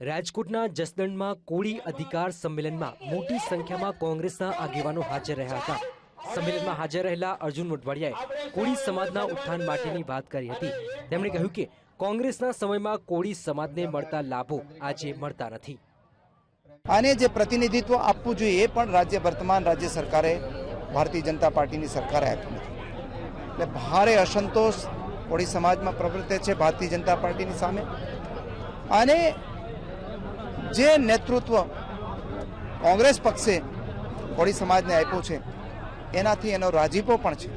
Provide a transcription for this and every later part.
રાજકોટના જસદણમાં કોળી અધિકાર સંમેલનમાં મોટી સંખ્યામાં કોંગ્રેસના આગેવાનો હાજર રહ્યા હતા. સંમેલનમાં હાજર રહેલા અર્જુન મોઢવાડિયાએ કોળી સમાજના ઉત્થાન માટેની વાત કરી હતી. તેમણે કહ્યું કે કોંગ્રેસના સમયમાં કોળી સમાજને મળતા લાભો આજે મળતા નથી. આને જે પ્રતિનિધિત્વ આપવું જોઈએ એ પણ રાજ્ય વર્તમાન રાજ્ય સરકારે ભારતીય જનતા પાર્ટીની સરકારે આપ્યું નથી. એટલે ભારે અસંતોષ કોળી સમાજમાં પ્રવર્તે છે ભારતીય જનતા પાર્ટીની સામે. અને જે નેતૃત્વ કોંગ્રેસ પક્ષે કોળી સમાજને આપ્યું છે એનાથી એનો રાજીપો પણ છે.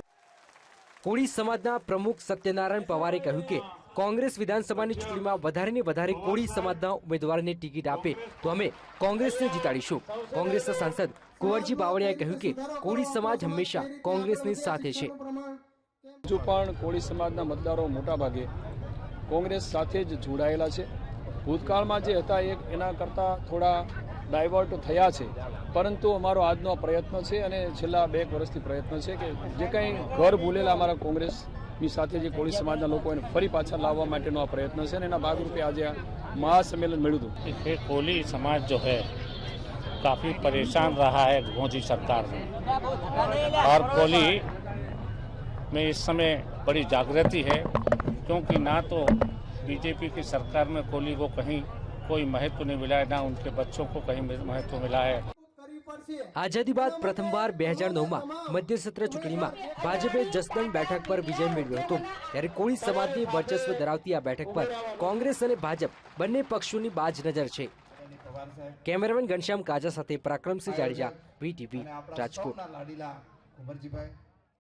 કોળી સમાજના પ્રમુખ સત્યનારાયણ પવારે કહ્યું કે કોંગ્રેસ વિધાનસભાની ચૂંટણીમાં વધારે ને વધારે કોળી સમાજના ઉમેદવારને ટિકિટ આપે તો અમે કોંગ્રેસને જીતાડીશું. કોંગ્રેસના સાંસદ કુંવરજી બાવળિયાએ કહ્યું કે કોળી સમાજ હંમેશા કોંગ્રેસની સાથે છે. હજુ પણ કોળી સમાજના મતદારો મોટાભાગે કોંગ્રેસ સાથે જ જોડાયેલા છે. ભૂતકાળમાં જે હતા એ એના કરતાં થોડા ડાયવર્ટ થયા છે પરંતુ અમારો આજનો પ્રયત્ન છે અને છેલ્લા બે એક વર્ષથી પ્રયત્ન છે કે જે કંઈ ઘર ભૂલેલા અમારા કોંગ્રેસની સાથે જે કોળી સમાજના લોકો એને ફરી પાછા લાવવા માટેનો આ પ્રયત્ન છે અને એના ભાગરૂપે આજે આ મહાસંમેલન મળ્યું હતું देखिए कोली समाज जो है काफ़ी परेशान रहा है मोदी सरकार में और कोली में इस समय बड़ी जागृति है क्योंकि ना तो बीजेपी की सरकार में कोली को कहीं कोई महत्व नहीं मिला है ना उनके बच्चों को कहीं महत्व मिला है આઝાદી બાદ પ્રથમવાર બે હજાર નવમાં મધ્યસત્ર ચૂંટણીમાં ભાજપે જસદણ બેઠક પર વિજય મેળવ્યો હતો ત્યારે કોળી સમાજની વર્ચસ્વ ધરાવતી આ બેઠક પર કોંગ્રેસ અને ભાજપ બંને પક્ષોની બાજ નજર છે કેમેરામેન ઘનશ્યામ કાજા સાથે પરાક્રમસિંહ જાડેજા વીટીવી રાજકોટ લાડીલા કુંવરજીભાઈ